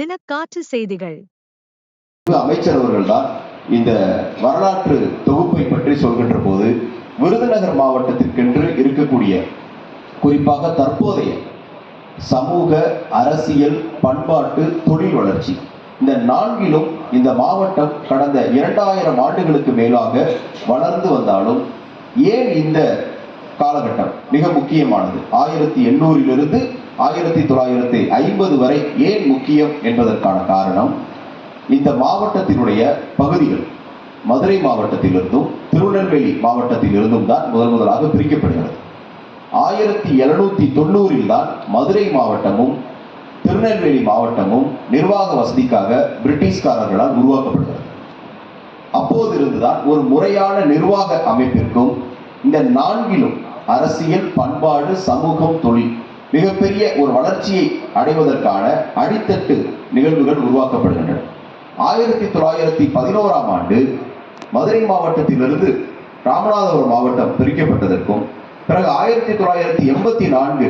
தினக்காற்று செய்திகள். அமைச்சர் அவர்கள் தான் இந்த வரலாற்று தொகுப்பை பற்றி சொல்கின்ற போது விருதுநகர் மாவட்டத்திற்கென்று இருக்கக்கூடிய குறிப்பாக தற்போதைய சமூக அரசியல் பண்பாட்டு தொழில் வளர்ச்சி இந்த நான்கிலும் இந்த மாவட்டம் கடந்த இரண்டாயிரம் ஆண்டுகளுக்கு மேலாக வளர்ந்து வந்தாலும் ஏன் இந்த காலகட்டம் மிக முக்கியமானது? ஆயிரத்தி எண்ணூறிலிருந்து ஆயிரத்தி தொள்ளாயிரத்தி ஐம்பது வரை ஏன் முக்கியம் என்பதற்கான காரணம் இந்த மாவட்டத்தினுடைய பகுதிகள் மதுரை மாவட்டத்திலிருந்தும் திருநெல்வேலி மாவட்டத்திலிருந்தும் தான் முதல் முதலாக பிரிக்கப்படுகிறது. ஆயிரத்தி எழுநூத்தி தொண்ணூறில் தான் மதுரை மாவட்டமும் திருநெல்வேலி மாவட்டமும் நிர்வாக வசதிக்காக பிரிட்டிஷ்காரர்களால் உருவாக்கப்படுகிறது. அப்போதிருந்துதான் ஒரு முறையான நிர்வாக அமைப்பிற்கும் இந்த நான்கிலும் அரசியல் பண்பாடு சமூகம் தொழில் மிகப்பெரிய ஒரு வளர்ச்சியை அடைவதற்கான அடித்தட்டு நிகழ்வுகள் உருவாக்கப்படுகின்றன. ஆயிரத்தி தொள்ளாயிரத்தி பதினோராம் ஆண்டு மதுரை மாவட்டத்திலிருந்து ராமநாதபுரம் மாவட்டம் பிரிக்கப்பட்டதற்கும் பிறகு ஆயிரத்தி தொள்ளாயிரத்தி எண்பத்தி நான்கு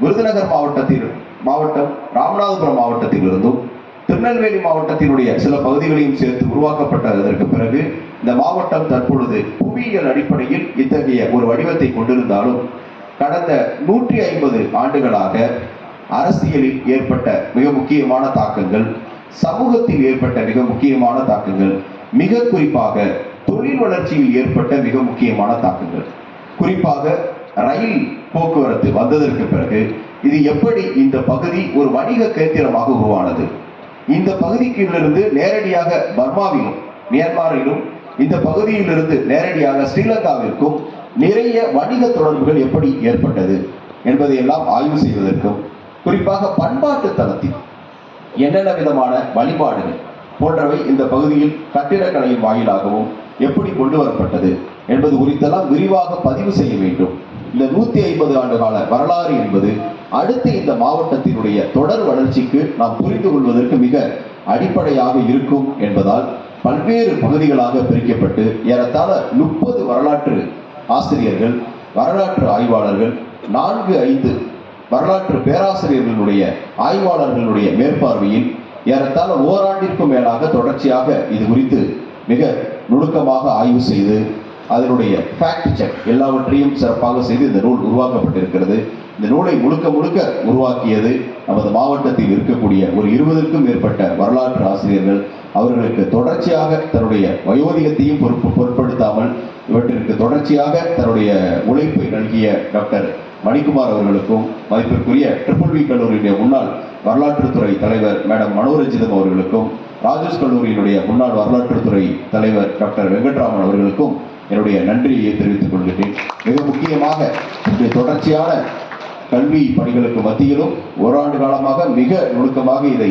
விருதுநகர் மாவட்டத்தில் மாவட்டம் ராமநாதபுரம் மாவட்டத்திலிருந்தும் திருநெல்வேலி மாவட்டத்தினுடைய சில பகுதிகளையும் சேர்த்து உருவாக்கப்பட்டதற்கு பிறகு இந்த மாவட்டம் தற்பொழுது புவியியல் அடிப்படையில் இத்தகைய ஒரு வடிவத்தை கொண்டிருந்தாலும் கடந்த நூற்றி ஐம்பது ஆண்டுகளாக அரசியலில் ஏற்பட்ட மிக முக்கியமான தாக்கங்கள் சமூகத்தில் ஏற்பட்ட மிக முக்கியமான தாக்கங்கள் மிக குறிப்பாக தொழில் வளர்ச்சியில் ஏற்பட்ட மிக முக்கியமான தாக்கங்கள். குறிப்பாக ரயில் போக்குவரத்து வந்ததற்கு பிறகு இது எப்படி இந்த பகுதி ஒரு வணிக கேந்திரமாக உருவானது? இந்த பகுதிக்குள்ளிருந்து நேரடியாக பர்மாவிலும் மியான்மாரிலும் இந்த பகுதியிலிருந்து நேரடியாக ஸ்ரீலங்காவிற்கும் நிறைய வணிக தொடர்புகள் எப்படி ஏற்பட்டது என்பதையெல்லாம் ஆய்வு செய்வதற்கும் குறிப்பாக பண்பாட்டு தளத்தில் என்னென்ன விதமான வழிபாடுகள் போன்றவை இந்த பகுதியில் கட்டிடக்கலையின் வாயிலாகவும் எப்படி கொண்டு வரப்பட்டது என்பது குறித்தெல்லாம் விரிவாக பதிவு செய்ய வேண்டும். இந்த நூத்தி ஐம்பது ஆண்டு கால வரலாறு என்பது அடுத்து இந்த மாவட்டத்தினுடைய தொடர் வளர்ச்சிக்கு நாம் புரிந்து கொள்வதற்கு மிக அடிப்படையாக இருக்கும் என்பதால் பல்வேறு பகுதிகளாக பிரிக்கப்பட்டு ஏறத்தாழ முப்பது வரலாற்று ஆசிரியர்கள் வரலாற்று ஆய்வாளர்கள் நான்கு ஐந்து வரலாற்று பேராசிரியர்களுடைய ஆய்வாளர்களுடைய மேற்பார்வையில் ஏறத்தாழ ஓராண்டிற்கும் மேலாக தொடர்ச்சியாக இது குறித்து மிக நுணுக்கமாக ஆய்வு செய்து அதனுடைய ஃபேக்ட் செக் எல்லாவற்றையும் சிறப்பாக செய்து இந்த நூல் உருவாக்கப்பட்டிருக்கிறது. இந்த நூலை முழுக்க முழுக்க உருவாக்கியது நமது மாவட்டத்தில் இருக்கக்கூடிய ஒரு இருபதுக்கும் மேற்பட்ட வரலாற்று ஆசிரியர்கள் அவர்களுக்கு தொடர்ச்சியாக தன்னுடைய வயோதிகத்தையும் பொறுப்பு பொருட்படுத்தாமல் இவற்றிற்கு தொடர்ச்சியாக தன்னுடைய உழைப்பை நல்கிய டாக்டர் மணிக்குமார் அவர்களுக்கும் மதிப்பிற்குரிய ட்ரிபிள் வி கல்லூரியினுடைய முன்னாள் வரலாற்றுத்துறை தலைவர் மேடம் மனோரஞ்சிதம் அவர்களுக்கும் ராஜேஷ் கல்லூரியினுடைய முன்னாள் வரலாற்றுத்துறை தலைவர் டாக்டர் வெங்கட்ராமன் அவர்களுக்கும் என்னுடைய நன்றியை தெரிவித்துக் கொள்கிறேன் மிக முக்கியமாக இந்த தொடர்ச்சியான கல்வி பணிகளுக்கு மத்தியிலும் ஓராண்டு காலமாக மிக நுணுக்கமாக இதை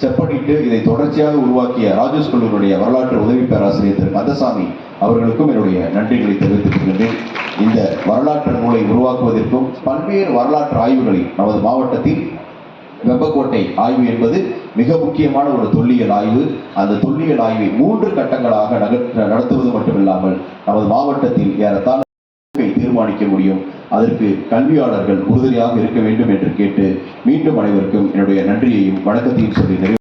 செப்பனிட்டு இதை தொடர்ச்சியாக உருவாக்கிய ராஜேஷ் கல்லூரியுடைய வரலாற்று உதவி பேராசிரியர் திரு கந்தசாமி அவர்களுக்கும் என்னுடைய நன்றிகளை தெரிவித்துக் கொள்கின்றேன். இந்த வரலாற்று நூலை உருவாக்குவதற்கும் பல்வேறு வரலாற்று ஆய்வுகளை நமது மாவட்டத்தில் வெப்பக்கோட்டை ஆய்வு என்பது மிக முக்கியமான ஒரு தொல்லியல் ஆய்வு. அந்த தொல்லியல் ஆய்வை மூன்று கட்டங்களாக நகர்த்த நடத்துவது மட்டுமில்லாமல் நமது மாவட்டத்தில் ஏறத்தாழ தீர்மானிக்க முடியும். அதற்கு கல்வியாளர்கள் உறுதுணையாக இருக்க வேண்டும் என்று கேட்டு மீண்டும் அனைவருக்கும் என்னுடைய நன்றியையும் வணக்கத்தையும் சொல்லி